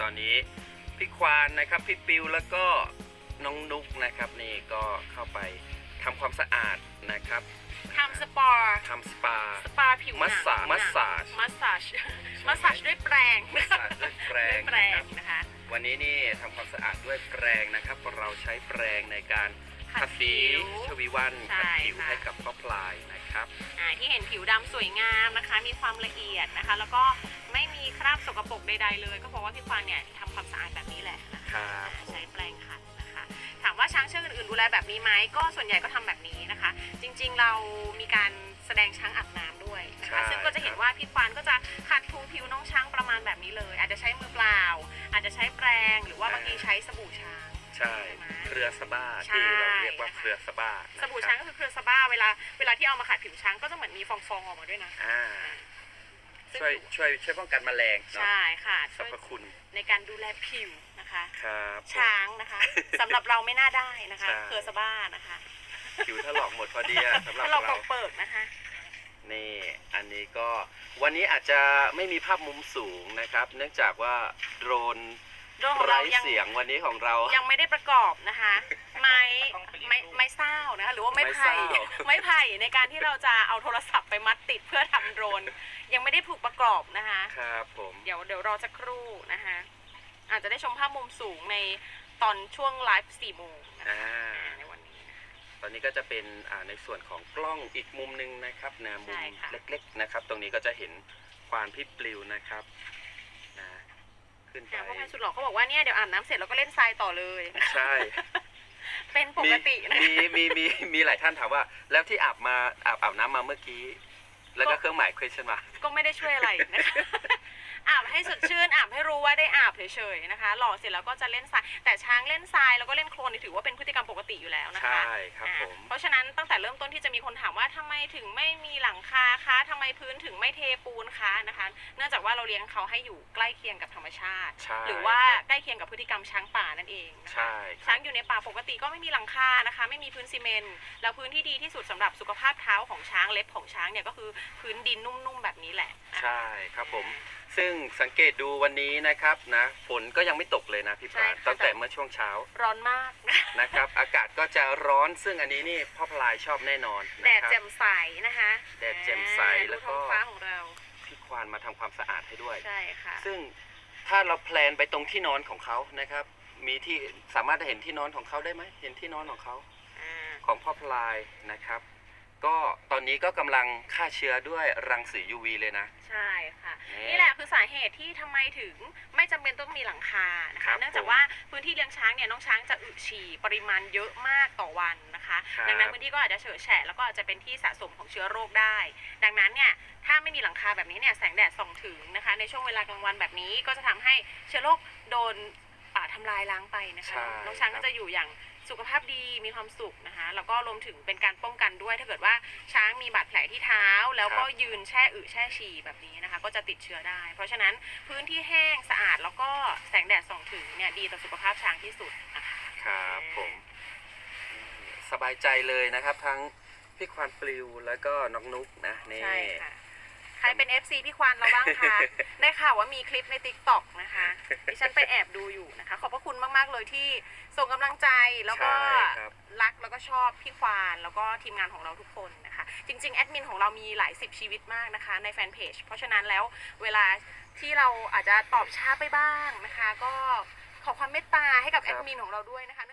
ตอนนี้พี่ควานนะครับพี่ปิวแล้วก็น้องนุกนะครับนี่ก็เข้าไปทำความสะอาดนะครับทำสปาร์ทำสปา สปาผิวหนังมัสสามัสสาจ มัสสาจมัสสาจด้วยแปรงมัสสาจด้วยแปรด้วยงแปรนะคงรับ นะคะ วันนี้นี่ทำความสะอาดด้วยแปรงนะครับ เราใช้แปรงในการขัขัดดผิสีวชวีวันใช่ขัดผิวค่ะ ให้กับพ่อพลายนะครับ อ่าที่เห็นผิวดำสวยงามนะคะ มีความละเอียดนะคะ แล้วก็ไม่มีคราบสกปรกใดๆเลย ก็เพราะว่าพี่ควานเนี่ยทำความสะอาดแบบนี้แหละนะครัคะบใช้แปรงขัดนะคะ ถามว่าช้างเชือกอื่นๆดูแลแบบนี้ไหมก็ส่วนใหญ่ก็ทำแบบนี้นะคะ จริงๆเรามีการแสดงช้างอาบน้ำด้วยนะคะซึ่งก็จะเห็นว่าพี่ควานก็จะขัดถูผิวน้องช้างประมาณแบบนี้เลย อาจจะใช้มือเปล่า อาจจะใช้แปรงหรือว่าบางทีใช้สบู่ช้าง ใช่เครือสบ้าใช่ ที่เราเรียกว่าเครือสบ้าสบู่ช้างก็คือเครือสบ้าเวลาเวลาที่เอามาขัดผิวช้างก็จะเหมือนมีฟองๆออกมาด้วยนะ อ่า ซึ่งช่วยช่วยช่วยป้องกันแมลงเนาะใช่ค่ะสรช่วยรพคุณในการดูแลผิวนะคะ ครับผม ช้างนะคะสำหรับเราไม่น่าได้นะคะใช่ เครือสบ้านะคะผิวถลอกหมดพอดีอะสำหรับถ้าเราเรา เปิกๆนะคะ นี่อันนี้ก็วันนี้อาจจะไม่มีภาพมุมสูงนะครับ เนื่องจากว่าโดรนโดยของไร้เรายังเสียงวันนี้ของเรา ยังไม่ได้ประกอบนะคะ ไม้ไม้ไม้เศร้า นะคะหรือว่าไม้ไม้ไผ่เศร้า ไม้ไผ่ในการที่เราจะเอาโทรศัพท์ไปมัดติดเพื่อทำโดรน ยังไม่ได้ถูกประกอบนะคะ ครับผมเดี๋ยวเดี๋ยวรอสักครู่นะคะอาจจะได้ชมภาพมุมสูงในตอนช่วงไลฟ์สี่โมงนะคะอ่าในวันนี้นะคะตอนนี้ก็จะเป็นอ่าในส่วนของกล้องอีกมุมหนึ่งนะครับนะมุมใช่ค่ะ เล็กๆนะครับ ตรงนี้ก็จะเห็นควานพี่ปลิวนะครับนะขึ้นไป อ่าพ่อพายสุดหล่อเขาบอกว่าเนี่ยเดี๋ยวอาบน้ำเสร็จแล้วก็เล่นทรายต่อเลย ใช่ เป็นปกตินะ มีมีมีมีหลายท่านถามว่า แล้วที่อาบมาอาบอาบน้ำมาเมื่อกี้ แล้วก็เครื่องหมาย question mark ก็ไม่ได้ช่วยอะไรนะคะ อาบให้สดชื่นอาบให้รู้ว่าได้อาบเฉยๆนะคะ หล่อเสร็จแล้วก็จะเล่นทรายแต่ช้างเล่นทรายแล้วก็เล่นโคลนนี่ถือว่าเป็นพฤติกรรมปกติอยู่แล้วนะคะใช่ครับอ่าผม เพราะฉะนั้นตั้งแต่ เริ่มต้นที่จะมีคนถามว่าทำไมถึงไม่มีหลังคาคะทำไมพื้นถึงไม่เทปูนคะนะคะ เนื่องจากว่าเราเลี้ยงเขาให้อยู่ใกล้เคียงกับธรรมชาติใช่หรือว่าครับใกล้เคียงกับพฤติกรรมช้างป่านั่นเองนะคะใช่คช้ารังบอยู่ในป่าปกติก็ไม่มีหลังคานะคะ ไม่มีพื้นซีเมนต์แล้วพื้นที่ดีที่สุดสำหรับสุขภาพเท้าของช้างเล็บของช้างเนี่ยก็คือพื้นดินนุ่มๆแบบนี้แหละนะคะใช่ครับผมซึ่งสังเกตดูวันนี้นะครับนะฝนก็ยังไม่ตกเลยนะพี่ปราณใช่ค่ะตั้งแต่เมื่อช่วงเช้าร้อนมากนะนะครับ อากาศก็จะร้อนซึ่งอันนี้นี่พ่อพลายชอบแน่นอนแดนะดครับ แจ่มใสนะคะแดดแจ่มใสอ่าแล้วก็ ดูท้องฟ้าของเรา พี่ควานมาทำความสะอาดให้ด้วย ใช่ค่ะ ซึ่งถ้าเราแพลนไปตรงที่นอนของเขานะครับ มีที่สามารถจะเห็นที่นอนของเขาได้ไหมเห็นที่นอนของเขาอ่า ของพ่อพลายนะครับ ก็ตอนนี้ก็กำลังฆ่าเชื้อด้วยรังสี UV เลยนะ ใช่ค่ะนี่นี่แหละคือสาเหตุที่ทำไมถึงไม่จำเป็นต้องมีหลังคานะครัคะ บเนื่องจากว่าพื้นที่เลี้ยงช้างเนี่ยน้องช้างจะอึฉี่ปริมาณเยอะมากต่อวันนะคะ ครับ ดังนั้นพื้นที่ก็อาจจะเฉอะแฉะแล้วก็อาจจะเป็นที่สะสมของเชื้อโรคได้ ดังนั้นเนี่ยถ้าไม่มีหลังคาแบบนี้เนี่ยแสงแดดส่องถึงนะคะ ในช่วงเวลากลางวันแบบนี้ก็จะทำให้เชื้อโรคโดนอ่า ทำลายล้างไปนะคะ ใช่น้องช้างครัก็บจะอยู่อย่างสุขภาพดีมีความสุขนะคะ แล้วก็รวมถึงเป็นการป้องกันด้วย ถ้าเกิดว่าช้างมีบาดแผลที่เท้า แล้วก็ยืนแช่อึแช่ฉี่แบบนี้นะคะ ก็จะติดเชื้อได้ เพราะฉะนั้นพื้นที่แห้งสะอาดแล้วก็แสงแดดส่องถึงเนี่ยดีต่อสุขภาพช้างที่สุดนะคะครับผมสบายใจเลยนะครับ ทั้งพี่ควานปลิวแล้วก็น้องนุ๊กนะนี่ ใช่ค่ะ ใครเป็น FC พี่ควานเราบ้างคะ ได้ข่าวว่ามีคลิปใน t ิ k t o k นะคะดิฉันไปแอบดูอยู่นะคะ ขอบพระคุณมาก ๆ เลยที่ส่งกำลังใจแล้วก็ใช่ครับ รักแล้วก็ชอบพี่ควานแล้วก็ทีมงานของเราทุกคนนะคะ จริง ๆ แอดมินของเรามีหลายสิบชีวิตมากนะคะ ในแฟนเพจเพราะฉะนั้นแล้วเวลาที่เราอาจจะตอบช้าไปบ้างนะคะ ก็ขอความเมตตาให้กับคแอรับดมินของเราด้วยนะคะ